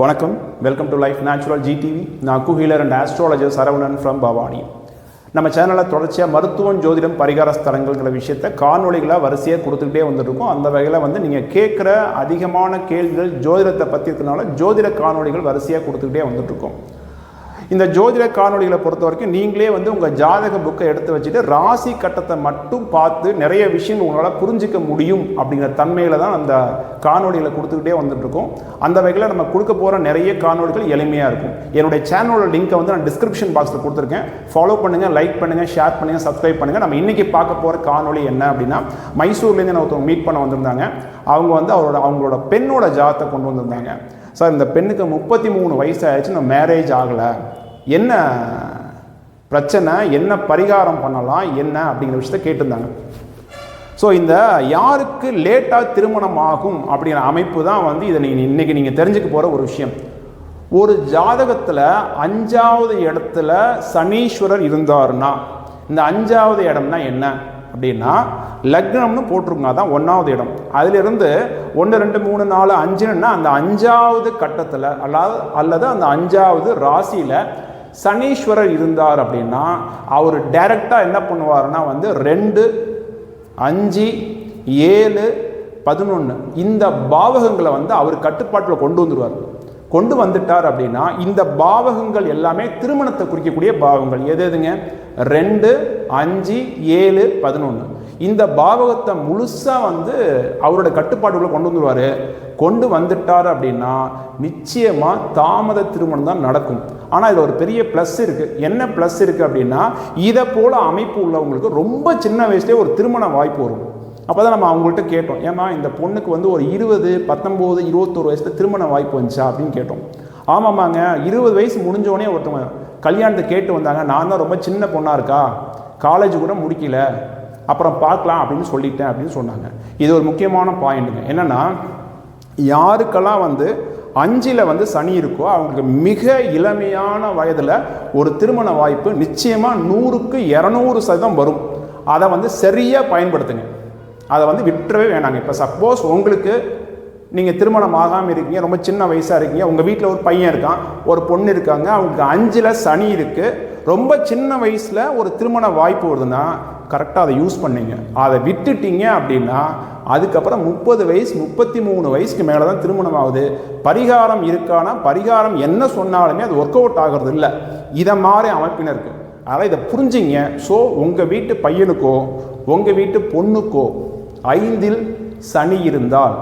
வணக்கம். Welcome to life natural GDV நான் குஹீலர் and astrologer Saravanan from Bhavani. நம்ம சேனலில் தொடர்ச்சியாக மருத்துவம் ஜோதிடம் பரிகார ஸ்தலங்கள்ங்கிற விஷயத்த காணொளிகளாக வரிசையாக கொடுத்துக்கிட்டே வந்துருக்கோம் அந்த வகையில் வந்து நீங்கள் கேட்குற அதிகமான கேள்விகள் ஜோதிடத்தை பற்றி இருக்கனால ஜோதிட காணொளிகள் வரிசையாக கொடுத்துக்கிட்டே வந்துட்டுருக்கோம். இந்த ஜோதிட காணொளிகளை பொறுத்த வரைக்கும் நீங்களே வந்து உங்கள் ஜாதக புக்கை எடுத்து வச்சுட்டு ராசி கட்டத்தை மட்டும் பார்த்து நிறைய விஷயம் உங்களால் புரிஞ்சிக்க முடியும் அப்படிங்கிற தன்மையில் தான் அந்த காணொலிகளை கொடுத்துக்கிட்டே வந்துட்டுருக்கோம் அந்த வகையில் நம்ம கொடுக்க போகிற நிறைய காணொளிகள் எளிமையாக இருக்கும். என்னுடைய சேனலோட லிங்க்கை வந்து நான் டிஸ்கிரிப்ஷன் பாக்ஸில் கொடுத்துருக்கேன். ஃபாலோ பண்ணுங்கள் லைக் பண்ணுங்கள் ஷேர் பண்ணுங்கள் சப்ஸ்கிரைப் பண்ணுங்கள் நம்ம இன்றைக்கி பார்க்க போகிற காணொளி என்ன அப்படின்னா மைசூர்லேருந்து நான் ஒருத்தவங்க மீட் பண்ண வந்திருந்தாங்க. அவங்க வந்து அவரோட அவங்களோட பெண்ணோட ஜாதத்தை கொண்டு வந்திருந்தாங்க. சார் இந்த பெண்ணுக்கு முப்பத்தி மூணு வயசு ஆயிடுச்சு நான் மேரேஜ் ஆகலை. என்ன பிரச்சனை என்ன பரிகாரம் பண்ணலாம் என்ன அப்படிங்கிற விஷயத்த கேட்டிருந்தாங்க. ஸோ இந்த யாருக்கு லேட்டாக திருமணம் ஆகும் அப்படிங்கிற அமைப்பு தான் வந்து இதை நீங்கள் இன்றைக்கி நீங்கள் தெரிஞ்சுக்க போகிற ஒரு விஷயம். ஒரு ஜாதகத்தில் அஞ்சாவது இடத்துல சனீஸ்வரர் இருந்தாருன்னா இந்த அஞ்சாவது இடம்னா என்ன? அப்படின்னா லக்னம்னு போட்டிருங்க தான் ஒன்றாவது இடம். அதிலிருந்து ஒன்று ரெண்டு மூணு நாலு அஞ்சுன்னா அந்த அஞ்சாவது கட்டத்தில் அல்லாது அல்லது அந்த அஞ்சாவது ராசியில் சனீஸ்வரர் இருந்தார் அப்படின்னா அவர் டைரெக்டாக என்ன பண்ணுவார்னா வந்து ரெண்டு அஞ்சு ஏழு பதினொன்று இந்த பாவகங்களை வந்து அவர் கட்டுப்பாட்டில் கொண்டு வந்துடுவார் கொண்டு வந்துட்டார் அப்படின்னா இந்த பாவகங்கள் எல்லாமே திருமணத்தை குறிக்கக்கூடிய பாவங்கள் எது எதுங்க? ரெண்டு அஞ்சு ஏழு பதினொன்று இந்த பாவகத்தை முழுசாக வந்து அவரோட கட்டுப்பாட்டுக்குள்ளே கொண்டு வந்துடுவார் கொண்டு வந்துட்டார் அப்படின்னா நிச்சயமாக தாமத திருமணம் தான் நடக்கும். ஆனால் இதில் ஒரு பெரிய ப்ளஸ் இருக்குது என்ன ப்ளஸ் இருக்குது அப்படின்னா இதை போல் அமைப்பு உள்ளவங்களுக்கு ரொம்ப சின்ன வயசுலேயே ஒரு திருமண வாய்ப்பு வரும். அப்போ தான் நம்ம அவங்கள்ட்ட கேட்டோம் ஏமா இந்த பொண்ணுக்கு வந்து ஒரு இருபது பத்தொம்போது இருபத்தோரு வயசில் திருமண வாய்ப்பு வந்துச்சா? அப்படின்னு கேட்டோம். ஆமாம்மாங்க இருபது வயசு முடிஞ்சோடனே ஒருத்தவங்க கல்யாணத்தை கேட்டு வந்தாங்க. நான் தான் ரொம்ப சின்ன பொண்ணாக இருக்கா? காலேஜ் கூட முடிக்கல. அப்புறம் பார்க்கலாம் அப்படின்னு சொல்லிட்டேன் அப்படின்னு சொன்னாங்க. இது ஒரு முக்கியமான பாயிண்ட்டுங்க என்னென்னா யாருக்கெல்லாம் வந்து அஞ்சில் வந்து சனி இருக்கோ அவங்களுக்கு மிக இளமையான வயதில் ஒரு திருமண வாய்ப்பு நிச்சயமாக நூறுக்கு இரநூறு சதவீதம் வரும். அதை வந்து சரியாக பயன்படுத்துங்க. அதை வந்து விட்டுறவே வேணாங்க. இப்போ சப்போஸ் உங்களுக்கு நீங்கள் திருமணம் ஆகாமல் இருக்கீங்க ரொம்ப சின்ன வயசாக இருக்கீங்க உங்கள் வீட்டில் ஒரு பையன் இருக்கான் ஒரு பொண்ணு இருக்காங்க அவங்களுக்கு அஞ்சில் சனி இருக்குது ரொம்ப சின்ன வயசில் ஒரு திருமண வாய்ப்பு வருதுன்னா கரெக்டாக அதை யூஸ் பண்ணீங்க. அதை விட்டுட்டீங்க அப்படின்னா அதுக்கப்புறம் முப்பது வயசு முப்பத்தி மூணு வயசுக்கு மேலே தான் திருமணம் ஆகுது. பரிகாரம் இருக்கானா பரிகாரம் என்ன சொன்னாலுமே அது ஒர்க் அவுட் ஆகிறது இல்லை. இதை மாதிரி அமைப்பினருக்கு. அதனால் இதை புரிஞ்சிங்க. ஸோ உங்கள் வீட்டு பையனுக்கோ உங்கள் வீட்டு பொண்ணுக்கோ ஐந்தில் சனி இருந்தால்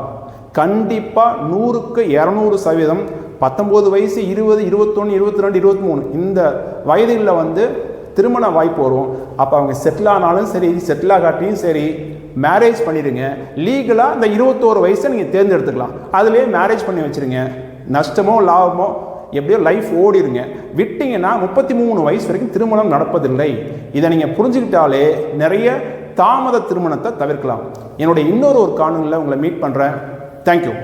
கண்டிப்பாக நூறுக்கு இரநூறு சதவீதம் பத்தொம்போது வயசு இருபது இருபத்தொன்று இருபத்தி ரெண்டு இருபத்தி மூணு இந்த வயதுகளில் வந்து திருமண வாய்ப்பு வரும். அப்போ அவங்க செட்டில் ஆனாலும் சரி செட்டில் ஆகாட்டியும் சரி மேரேஜ் பண்ணிடுங்க. லீகலாக இந்த இருபத்தோரு வயசை நீங்கள் தேர்ந்தெடுத்துக்கலாம். அதுலேயே மேரேஜ் பண்ணி வச்சுருங்க. நஷ்டமோ லாபமோ எப்படியோ லைஃப் ஓடிடுங்க விட்டிங்கன்னா முப்பத்தி மூணு வயசு வரைக்கும் திருமணம் நடப்பதில்லை. இதை நீங்கள் புரிஞ்சுக்கிட்டாலே நிறைய தாமத திருமணத்தை தவிர்க்கலாம். என்னுடைய இன்னொரு ஒரு காணொலியில் உங்களை மீட் பண்ணுறேன் தேங்க்யூ